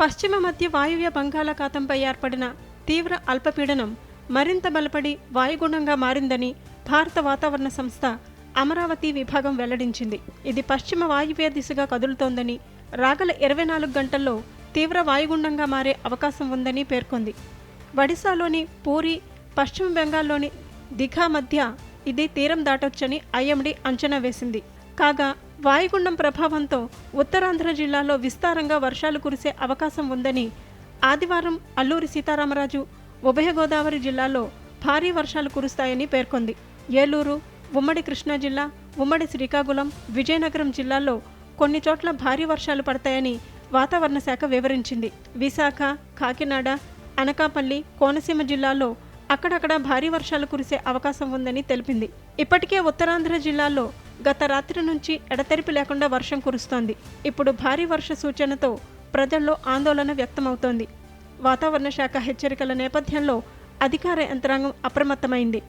పశ్చిమ మధ్య వాయువ్య బంగాళాఖాతంపై ఏర్పడిన తీవ్ర అల్పపీడనం మరింత బలపడి వాయుగుండంగా మారిందని భారత వాతావరణ సంస్థ అమరావతి విభాగం వెల్లడించింది. ఇది పశ్చిమ వాయువ్య దిశగా కదులుతోందని రాగల ఇరవై నాలుగు గంటల్లో తీవ్ర వాయుగుండంగా మారే అవకాశం ఉందని పేర్కొంది. ఒడిశాలోని పూరి పశ్చిమ బెంగాల్లోని దిఘా మధ్య ఇది తీరం దాటొచ్చని ఐఎండీ అంచనా వేసింది. కాగా వాయుగుండం ప్రభావంతో ఉత్తరాంధ్ర జిల్లాలో విస్తారంగా వర్షాలు కురిసే అవకాశం ఉందని ఆదివారం అల్లూరి సీతారామరాజు ఉభయ గోదావరి జిల్లాలో భారీ వర్షాలు కురుస్తాయని పేర్కొంది. ఏలూరు ఉమ్మడి కృష్ణా జిల్లా ఉమ్మడి శ్రీకాకుళం విజయనగరం జిల్లాల్లో కొన్ని చోట్ల భారీ వర్షాలు పడతాయని వాతావరణ శాఖ వివరించింది. విశాఖ కాకినాడ అనకాపల్లి కోనసీమ జిల్లాల్లో అక్కడక్కడ భారీ వర్షాలు కురిసే అవకాశం ఉందని తెలిపింది. ఇప్పటికే ఉత్తరాంధ్ర జిల్లాలో గత రాత్రి నుంచి ఎడతెరిపి లేకుండా వర్షం కురుస్తోంది. ఇప్పుడు భారీ వర్ష సూచనతో ప్రజల్లో ఆందోళన వ్యక్తమవుతోంది. వాతావరణ శాఖ హెచ్చరికల నేపథ్యంలో అధికార యంత్రాంగం అప్రమత్తమైంది.